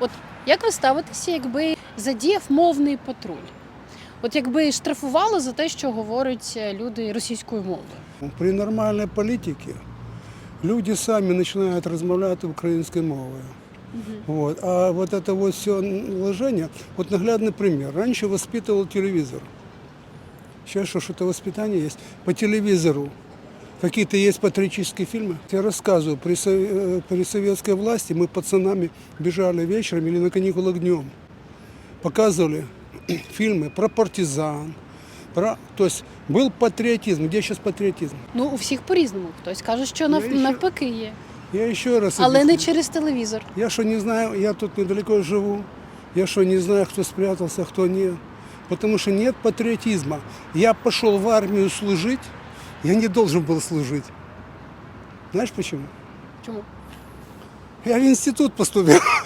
От як ви ставитеся, якби задіяв мовний патруль? От якби штрафували за те, що говорять е, люди російською мовою? При нормальной политике люди сами начинают размовлять украинской мовой. Вот. А вот это вот все вложение, вот наглядный пример. Раньше воспитывал телевизор. Сейчас что, что-то воспитание есть. По телевизору какие-то есть патриотические фильмы. Я рассказываю, при, со- э, при советской власти мы пацанами бежали вечером или на каникулах днем. Показывали фильмы про партизан, про... То есть был патриотизм. Где сейчас патриотизм? Ну у всіх по-різному. Хтось каже, що нав... Я ще- навпаки є, Я еще раз але не объясню. через телевізор. Я что не знаю, я тут недалеко живу. Я что не знаю, кто спрятался, кто нет. Потому что нет патриотизма. Я пошел в армию служить, я не должен был служить. Знаешь почему? Почему? Я в институт поступил.